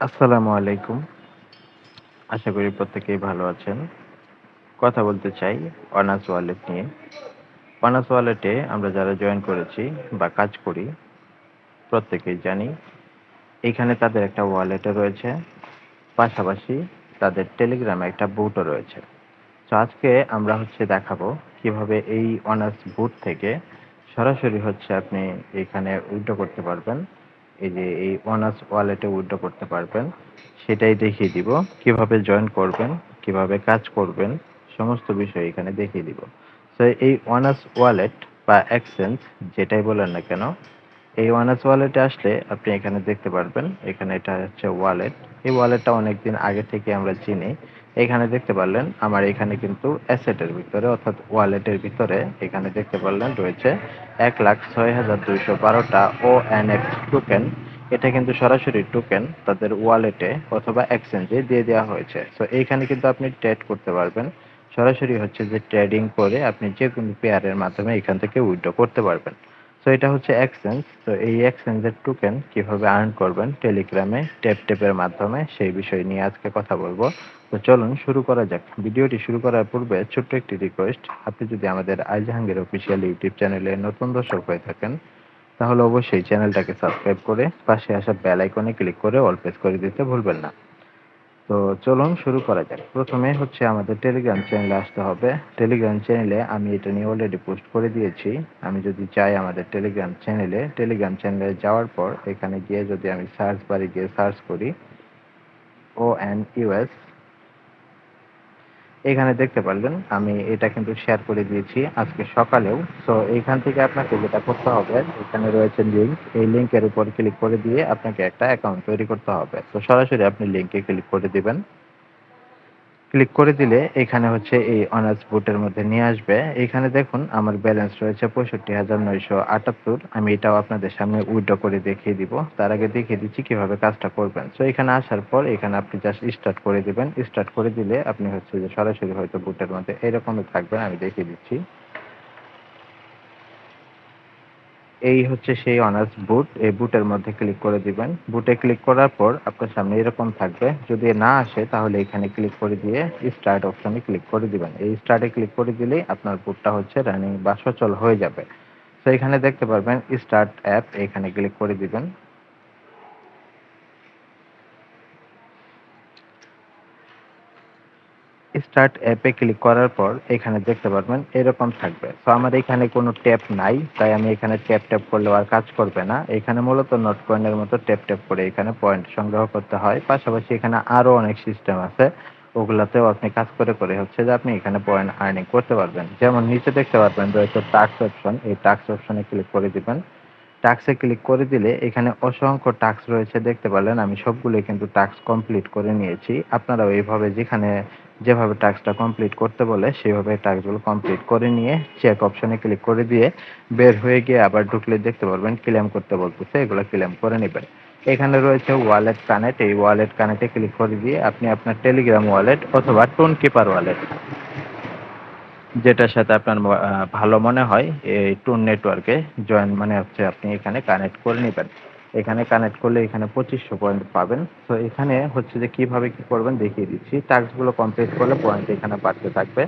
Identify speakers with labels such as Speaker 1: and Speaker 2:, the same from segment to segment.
Speaker 1: আসসালামু আলাইকুম। আশা করি প্রত্যেকেই ভালো আছেন। কথা বলতে চাই অনার্স ওয়ালেট নিয়ে। অনার্স ওয়ালেটে আমরা যারা জয়েন করেছি বা কাজ করি, প্রত্যেকেই জানি এখানে তাদের একটা ওয়ালেটও রয়েছে। পাশাপাশি তাদের টেলিগ্রামে একটা বুটও রয়েছে। তো আজকে আমরা হচ্ছে দেখাবো কীভাবে এই অনার্স বুট থেকে সরাসরি হচ্ছে আপনি এখানে উইথড্র করতে পারবেন। এই যে এই অনার্স ওয়ালেটে উইথড্র করতে পারবেন, সেটাই দেখিয়ে দিব। কীভাবে জয়েন করবেন, কীভাবে কাজ করবেন, সমস্ত বিষয় এখানে দেখিয়ে দিব। তো এই অনার্স ওয়ালেট বা এক্সচেঞ্জ যেটাই বলেন না কেন এই ওয়ানাস ওয়ালেটে আসলে আপনি এখানে দেখতে পারবেন, এখানে এটা হচ্ছে ওয়ালেট। এই ওয়ালেটটা অনেকদিন আগে থেকে আমরা চিনি। এখানে দেখতে পারলেন, আমার এখানে কিন্তু অ্যাসেটের ভিতরে অর্থাৎ ওয়ালেটের ভিতরে এখানে দেখতে পারলেন রয়েছে এক লাখ ছয় হাজার দুইশো বারোটা ও এন এক্স টোকেন এটা কিন্তু সরাসরি টোকেন তাদের ওয়ালেটে অথবা এক্সচেঞ্জে দিয়ে দেওয়া হয়েছে। তো এইখানে কিন্তু আপনি ট্রেড করতে পারবেন। সরাসরি হচ্ছে যে ট্রেডিং করে আপনি যে কোনো পেয়ারের মাধ্যমে এখান থেকে উইথড্র করতে পারবেন। সো এটা হচ্ছে এক্সচেঞ্জ তো এই এক্সচেঞ্জের টোকেন কীভাবে আর্ন করবেন? টেলিগ্রামে ট্যাপ ট্যাপের মাধ্যমে সেই বিষয় নিয়ে আজকে কথা বলব। তো চলুন শুরু করা যাক। ভিডিওটি শুরু করার পূর্বে ছোট্ট একটি রিকোয়েস্ট আপনি যদি আমাদের আই জাহাঙ্গীর অফিসিয়াল ইউটিউব চ্যানেলে নতুন দর্শক হয়ে থাকেন, তাহলে অবশ্যই চ্যানেলটাকে সাবস্ক্রাইব করে পাশে আসা বেল আইকনে ক্লিক করে অল প্রেস করে দিতে ভুলবেন না। তো চলুন শুরু করা যাক। প্রথমে হচ্ছে আমাদের টেলিগ্রাম চ্যানেলে আসতে হবে। টেলিগ্রাম চ্যানেলে আমি এটা নিয়ে অলরেডি পোস্ট করে দিয়েছি। আমি যদি চাই আমাদের টেলিগ্রাম চ্যানেলে টেলিগ্রাম চ্যানেলে যাওয়ার পর এখানে গিয়ে যদি আমি সার্চ বারে গিয়ে সার্চ করি ও এন ইউএস এখানে দেখতে পারলেন, আমি এটা কিন্তু শেয়ার করে দিয়েছি আজকে সকালেও। সো এইখান থেকে আপনাকে যেটা করতে হবে, এখানে রয়েছে লিঙ্ক এই লিঙ্কের উপর ক্লিক করে দিয়ে আপনাকে একটা অ্যাকাউন্ট তৈরি করতে হবে। তো সরাসরি আপনি লিঙ্কে ক্লিক করে দিবেন। ক্লিক করে দিলে এখানে হচ্ছে এই অনার্স বুটের মধ্যে নিয়ে আসবে। এখানে দেখুন আমার ব্যালেন্স রয়েছে পঁয়ষট্টি হাজার নয়শো আটাত্তর। আমি এটাও আপনাদের সামনে উইড্রো করে দেখিয়ে দিব। তার আগে দেখিয়ে দিচ্ছি কীভাবে কাজটা করবেন। সো এখানে আসার পর এখানে আপনি জাস্ট স্টার্ট করে দিবেন। স্টার্ট করে দিলে আপনি হচ্ছে যে সরাসরি হয়তো বুটের মধ্যে এরকমই থাকবেন আমি দেখিয়ে দিচ্ছি। এই হচ্ছে সেই অনার্স বুট এই বুটের মধ্যে ক্লিক করে দিবেন। বুটে ক্লিক করার পর আপনার সামনে এরকম থাকবে। যদি না আসে, তাহলে এখানে ক্লিক করে দিয়ে স্টার্ট অপশনে ক্লিক করে দিবেন। এই স্টার্টে ক্লিক করে দিলেই আপনার বুটটা হচ্ছে রানিং বা সচল হয়ে যাবে। তো এখানে দেখতে পারবেন স্টার্ট অ্যাপ এখানে ক্লিক করে দিবেন। স্টার্ট অ্যাপে ক্লিক করার পর এখানে দেখতে পারবেন এরকম থাকবে। তো আমার এখানে কোনো ট্যাপ নাই, তাই আমি এখানে ট্যাপ ট্যাপ করলেও আর কাজ করবে না। এখানে মূলত নোট কয়েনের মতো ট্যাপ ট্যাপ করে এখানে পয়েন্ট সংগ্রহ করতে হয়। পাশাপাশি এখানে আরও অনেক সিস্টেম আছে, ওগুলাতেও আপনি কাজ করে করে হচ্ছে যে আপনি এখানে পয়েন্ট আর্নিং করতে পারবেন। যেমন নিচে দেখতে পারবেন রয়েছে টাক্স অপশন এই টাক্স অপশনে ক্লিক করে দিবেন। টাক্সে ক্লিক করে দিলে এখানে অসংখ্য টাক্স রয়েছে, দেখতে পারলেন। আমি সবগুলোই কিন্তু টাক্স কমপ্লিট করে নিয়েছি। আপনারাও এইভাবে যেখানে যেভাবে টাস্কটা কমপ্লিট করতে বলে, সেভাবে টাস্কগুলো কমপ্লিট করে নিয়ে চেক অপশনে ক্লিক করে দিয়ে বের হয়ে গিয়ে আবার ঢুকলে দেখতে পারবেন ক্লেম করতে বলতেছে, এগুলো ক্লেম করে নেবেন। এখানে রয়েছে ওয়ালেট কানেক্ট এই ওয়ালেট কানেক্টে ক্লিক করে দিয়ে আপনি আপনার টেলিগ্রাম ওয়ালেট অথবা টোন কিপার ওয়ালেট যেটার সাথে আপনার ভালো মনে হয়, এই টুন নেটওয়ার্কে জয়েন মানে হচ্ছে আপনি এখানে কানেক্ট করে নেবেন। এখানে কানেক্ট করলে এখানে পঁচিশশো পয়েন্ট পাবেন। তো এখানে হচ্ছে যে কীভাবে কি করবেন দেখিয়ে দিচ্ছি। টাস্কগুলো কমপ্লিট করলে পয়েন্ট এখানে বাড়তে থাকবে।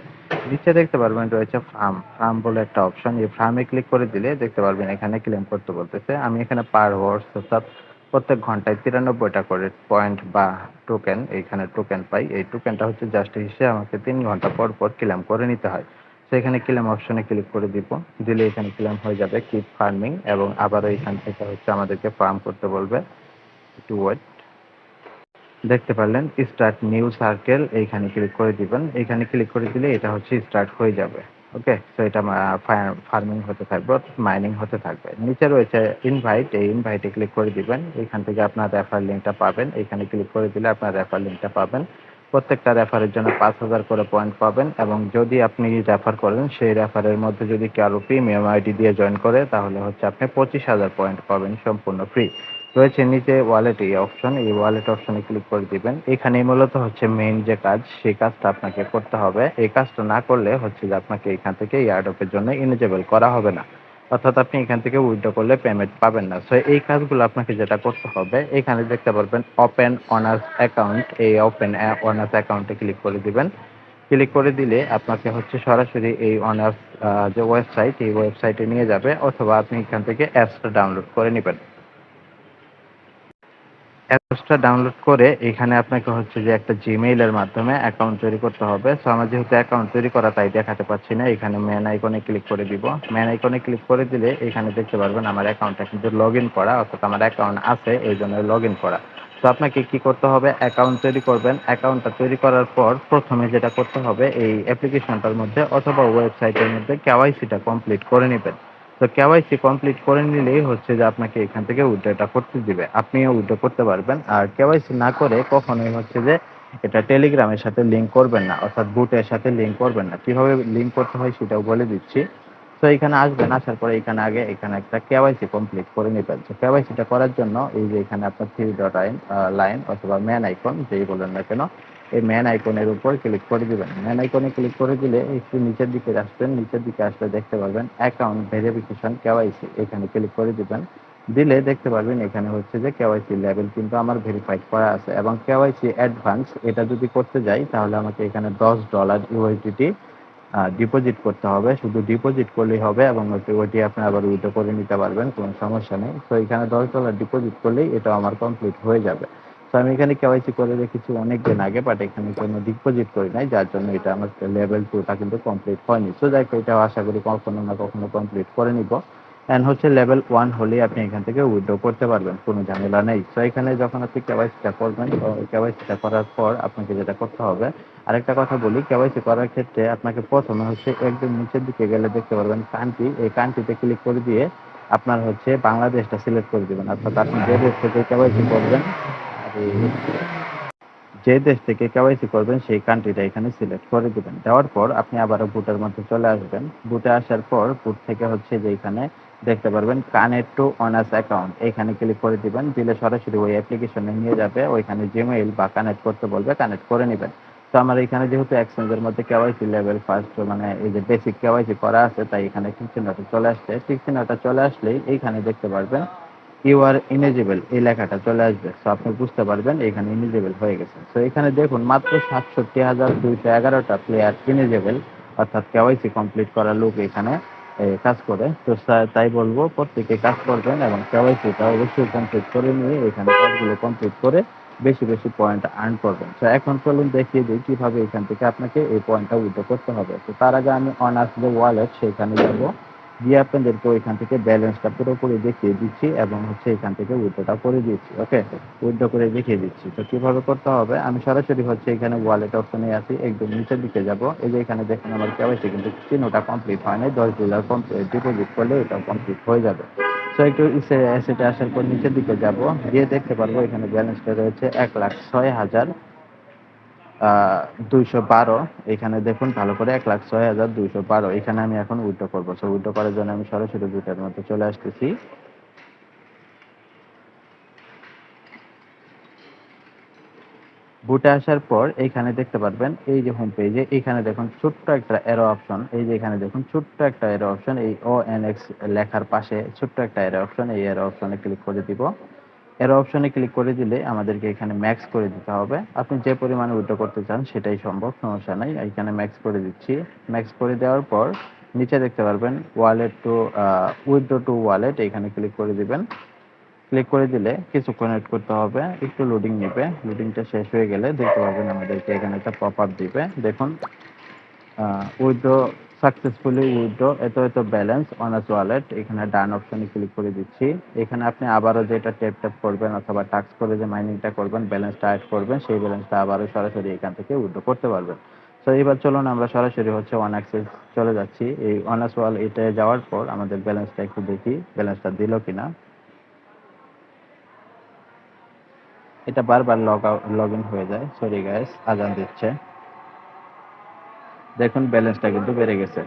Speaker 1: নিচে দেখতে পারবেন রয়েছে ফার্ম ফার্ম বলে একটা অপশন এই ফার্মে ক্লিক করে দিলে দেখতে পারবেন এখানে ক্লেম করতে বলতেছে। আমি এখানে পার হোয়ার্স অর্থাৎ প্রত্যেক ঘন্টায় তিরানব্বইটা করে পয়েন্ট বা টোকেন এইখানে টোকেন পাই। এই টোকেনটা হচ্ছে জাস্ট হিসেবে আমাকে তিন ঘণ্টা পর পর ক্লেম করে নিতে হয়। তো এখানে ক্লেম অপশনে ক্লিক করে দিব। দিলে এখানে ক্লেম হয়ে যাবে কিপ ফার্মিং এবং আবারও এখান থেকে হচ্ছে আমাদেরকে ফার্ম করতে বলবে। টু ওয়েট দেখতে পারলেন স্টার্ট নিউ সার্কেল এইখানে ক্লিক করে দিবেন। এইখানে ক্লিক করে দিলে এটা হচ্ছে স্টার্ট হয়ে যাবে। ওকে তো এটা ফার্মিং হতে থাকবে, অর্থাৎ মাইনিং হতে থাকবে। নিচে রয়েছে ইনভাইট এই ইনভাইটে ক্লিক করে দিবেন। এখান থেকে আপনার রেফার লিঙ্কটা পাবেন। এখানে ক্লিক করে দিলে আপনার রেফার লিঙ্কটা পাবেন। প্রত্যেকটা রেফারের জন্য পাঁচ হাজার করে পয়েন্ট পাবেন এবং যদি আপনি রেফার করেন, সেই রেফারের মধ্যে যদি কারও প্রিমিয়াম আইডি দিয়ে জয়েন করে, তাহলে হচ্ছে আপনি পঁচিশ হাজার পয়েন্ট পাবেন সম্পূর্ণ ফ্রি রয়েছে নিচে ওয়ালেট এই অপশন এই ওয়ালেট অপশনে ক্লিক করে দিবেন। এখানে মূলত হচ্ছে মেইন যে কাজ, সেই কাজটা আপনাকে করতে হবে। এই কাজটা না করলে হচ্ছে যে আপনাকে এখান থেকে এয়ারডপের জন্য ইলিজেবল করা হবে না। অর্থাৎ আপনি এখান থেকে উইথড্র করলে পেমেন্ট পাবেন না। সো এই কাজগুলো আপনাকে যেটা করতে হবে, এখানে দেখতে পারবেন ওপেন অনার্স অ্যাকাউন্ট এই ওপেন অনার্স অ্যাকাউন্টে ক্লিক করে দিবেন। ক্লিক করে দিলে আপনাকে হচ্ছে সরাসরি এই অনার্স যে ওয়েবসাইট এই ওয়েবসাইটে নিয়ে যাবে। অথবা আপনি এখান থেকে অ্যাপসটা ডাউনলোড করে নেবেন। অ্যাপসটা ডাউনলোড করে এখানে আপনাকে হচ্ছে যে একটা জিমেইলের মাধ্যমে অ্যাকাউন্ট তৈরি করতে হবে। সো আমার যেহেতু অ্যাকাউন্ট তৈরি করা তাই দেখাতে পাচ্ছি না। এখানে ম্যান আইকনে ক্লিক করে দিব। ম্যান আইকনে ক্লিক করে দিলে এখানে দেখতে পারবেন আমার অ্যাকাউন্টটা কিন্তু লগ ইন করা, অর্থাৎ আমার অ্যাকাউন্ট আছে, এই জন্য লগ ইন করা। তো আপনাকে কি করতে হবে? অ্যাকাউন্ট তৈরি করবেন। অ্যাকাউন্টটা তৈরি করার পর প্রথমে যেটা করতে হবে, এই অ্যাপ্লিকেশনটার মধ্যে অথবা ওয়েবসাইটের মধ্যে কেওয়াইসিটা কমপ্লিট করে নেবেন। তো কেওয়াইসি কমপ্লিট করে নিলেই হচ্ছে যে আপনাকে এখান থেকে উইথড্রটা করতে দিবে। আপনিও উইথড্র করতে পারবেন। আর কেওয়াইসি না করে কখনোই হচ্ছে যে এটা টেলিগ্রামের সাথে লিঙ্ক করবেন না, অর্থাৎ বুটের সাথে লিঙ্ক করবেন না। কীভাবে লিঙ্ক করতে হয় সেটাও বলে দিচ্ছি। তো এখানে আসবেন, আসার পরে এখানে আগে এখানে একটা কেওয়াইসি কমপ্লিট করে নেবেন। তো কেওয়াইসিটা করার জন্য এই যে এখানে আপনার থ্রি ডট লাইন অথবা ম্যান আইকন যেই বলেন না কেন এই ম্যান আইকনের উপর ক্লিক করে দিবেন। ম্যান আইকনে ক্লিক করে দিলে একটু নিচের দিকে আসবেন, নিচের দিকে আসলে দেখতে পারবেন অ্যাকাউন্ট ভেরিফিকেশন কেওয়াইসি এখানে ক্লিক করে দিবেন। দিলে দেখতে পারবেন এখানে হচ্ছে যে কেওয়াইসি লেভেল কিন্তু আমার ভেরিফাইড করা আছে এবং কেওয়াইসি অ্যাডভান্স এটা যদি করতে যাই তাহলে আমাকে এখানে দশ ডলার ইউএসডিটি ডিপোজিট করতে হবে। শুধু ডিপোজিট করলেই হবে এবং ওটি আপনি আবার উইথড্র করে নিতে পারবেন, কোনো সমস্যা নেই। তো এখানে দশ ডলার ডিপোজিট করলেই এটা আমার কমপ্লিট হয়ে যাবে। তো আমি এখানে কেওয়াইসি করে রেখেছি অনেক দিন আগে বাট এখানে কোনো ডিপোজিট করি নাই, যার জন্য এটা আমার লেভেল টুটা কিন্তু কমপ্লিট হয়নি। সো যাই হোক, এটাও আশা করি কখনো না কখনো কমপ্লিট করে নিব। অ্যান্ড হচ্ছে লেভেল ওয়ান হলেই আপনি এখান থেকে উইথড্র করতে পারবেন, কোনো ঝামেলা নেই। সো এখানে যখন আপনি কেওয়াইসিটা করবেন কেওয়াইসিটা করার পর আপনাকে যেটা করতে হবে, আরেকটা কথা বলি কেওয়াইসি করার ক্ষেত্রে আপনাকে প্রথমে হচ্ছে একদম নিচের দিকে গেলে দেখতে পারবেন কান্ট্রি এই কান্ট্রিতে ক্লিক করে দিয়ে আপনার হচ্ছে বাংলাদেশটা সিলেক্ট করে দিবেন। অর্থাৎ আপনি যে দেশ থেকে কেওয়াইসি করবেন যে দেশ থেকে কেওয়াইসি করবেন, সেই কান্ট্রিটা এখানে সিলেক্ট করে দিবেন। দেওয়ার পর আপনি আবারও বুটের মধ্যে চলে আসবেন। বুটে আসার পর বুট থেকে হচ্ছে যে এখানে দেখতে পারবেন কানেক্ট টু অনার্স অ্যাকাউন্ট এখানে ক্লিক করে দিবেন, দিলে সরাসরি ওই অ্যাপ্লিকেশনে নিয়ে যাবে। ওইখানে জিমেইল বা কানেক্ট করতে বলবে কানেক্ট করে নেবেন। তো আমার এখানে যেহেতু এক্সচেঞ্জের মধ্যে কেওয়াইসি লেভেল ফার্স্ট মানে এই যে বেসিক কেওয়াইসি করা আছে, তাই এখানে টিক চিহ্নটা চলে আসছে। টিক চিহ্নটা চলে আসলেই এইখানে দেখতে পারবেন ইউ আর ইনেজিবল এই লেখাটা চলে আসবে। সো আপনি বুঝতে পারবেন, এখানে ইনেজিবল হয়ে গেছে। তো এখানে দেখুন, মাত্র সাতষট্টি হাজার দুইশো এগারোটা প্লেয়ার ইনেজিবল অর্থাৎ কেওয়াইসি কমপ্লিট করা লোক এখানে কাজ করে। তো তাই বলব, প্রত্যেকে কাজ করবেন এবং কেওয়াইসিটা অবশ্যই কমপ্লিট করে নিয়ে এখানে কাজগুলো কমপ্লিট করে বেশি বেশি পয়েন্ট আর্ন করবেন। তো এখন চলুন দেখিয়ে দিই কীভাবে এখান থেকে আপনাকে এই পয়েন্টটা উইথড্র করতে হবে। তো তার আগে আমি অনার্স যে ওয়ালেট সেখানে যাব। গিয়ে আপনাদেরকে ওইখান থেকে ব্যালেন্সটা পুরোপুরি দেখিয়ে দিচ্ছি এবং হচ্ছে এখান থেকে উইথড্রটা করে দিচ্ছি, ওকে? উইথড্র করে দেখিয়ে দিচ্ছি। তো কীভাবে করতে হবে? আমি সরাসরি হচ্ছে এখানে ওয়ালেট অপশনে আছি, একদম নিচের দিকে যাব। এই যে এখানে দেখেন আমার কেওয়াইসি কিন্তু চিহ্নটা কমপ্লিট হয় নাই, দশ ডলার ডিপোজিট করলে এটা কমপ্লিট হয়ে যাবে। সো একটু এসেটে আসার পর নিচের দিকে যাব। গিয়ে দেখতে পারব এখানে ব্যালেন্সটা রয়েছে এক লাখ ছয় হাজার দুইশো বারো। এখানে দেখুন, ভালো করে এক লাখ ছয় হাজার দুইশো বারো। এখানে আমি এখন উইথড্র করব। সো উইথড্র করার জন্য আমি সরাসরি দুইটার মধ্যে চলে আসতেছি। বুটে আসার পর এইখানে দেখতে পারবেন, এই যে হোম পেজে এখানে দেখুন ছোট্ট একটা এরো অপশন এই যে এখানে দেখুন, ছোট্ট একটা এরো অপশন এই ও এন এক্স লেখার পাশে ছোট্ট একটা এরো অপশন এই এরো অপশনে ক্লিক করে দিব। এর অপশনে ক্লিক করে দিলে আমাদেরকে এখানে ম্যাক্স করে দিতে হবে। আপনি যে পরিমাণে উইথড্র করতে চান সেটাই সম্ভব, সমস্যা নাই। এখানে ম্যাক্স করে দিচ্ছি। ম্যাক্স করে দেওয়ার পর নিচে দেখতে পারবেন wallet to withdraw to wallet এখানে ক্লিক করে দিবেন। ক্লিক করে দিলে কিছু ওয়েট করতে হবে, একটু লোডিং নেবে। লোডিংটা শেষ হয়ে গেলে দেখতে পাবেন আমাদেরকে এখানে একটা পপ আপ দিবে। দেখুন উইথড্র সাকসেসফুলি উইথড্র এত এত ব্যালেন্স অনার্স ওয়ালেট এখানে ডান অপশনে ক্লিক করে দিচ্ছি। এখানে আপনি আবারও যেটা টেপ টেপ করবেন অথবা টাক্স করে যে মাইনিংটা করবেন ব্যালেন্সটা অ্যাড করবেন, সেই ব্যালেন্সটা আবারও সরাসরি এখান থেকে উইথড্র করতে পারবেন। তো এবার চলুন আমরা সরাসরি হচ্ছে ওয়ান অ্যাক্সেস চলে যাচ্ছি। এই ওয়ান অনার্স ওয়াল এটা যাওয়ার পর আমাদের ব্যালেন্সটা একটু দেখি ব্যালেন্সটা দিল কিনা। এটা বারবার লগ লগ ইন হয়ে যায়। সরি গাইস আজান দিচ্ছে। দেখুন ব্যালেন্সটা কিন্তু বেড়ে গেছে।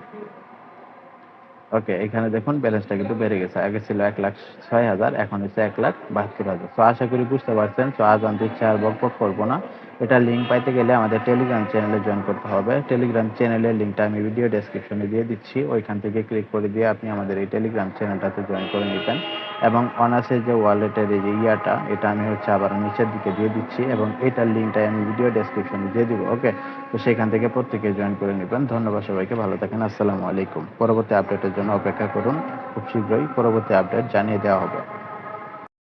Speaker 1: ওকে এখানে দেখুন ব্যালেন্সটা কিন্তু বেড়ে গেছে। আগে ছিল এক লাখ ছয় হাজার, এখন হচ্ছে এক লাখ বাহাত্তর হাজার। তো আশা করি বুঝতে পারছেন। তো আজ আমি ইচ্ছা আর বকবক করব না। এটা লিঙ্ক পাইতে গেলে আমাদের টেলিগ্রাম চ্যানেলে জয়েন করতে হবে। টেলিগ্রাম চ্যানেলের লিঙ্কটা আমি ভিডিও ডেসক্রিপশনে দিয়ে দিচ্ছি। ওইখান থেকে ক্লিক করে দিয়ে আপনি আমাদের এই টেলিগ্রাম চ্যানেলটাতে জয়েন করে নেবেন। এবং অনার্সের যে ওয়ালেটের এই যে ইয়াটা, এটা আমি হচ্ছে আবার নিচের দিকে দিয়ে দিচ্ছি এবং এটার লিঙ্কটাই আমি ভিডিও ডেসক্রিপশনে দিয়ে দিব, ওকে? তো সেখান থেকে প্রত্যেকে জয়েন করে নেবেন। ধন্যবাদ সবাইকে, ভালো থাকেন, আসসালামু আলাইকুম। পরবর্তী আপডেটের জন্য অপেক্ষা করুন। খুব শীঘ্রই পরবর্তী আপডেট জানিয়ে দেওয়া হবে।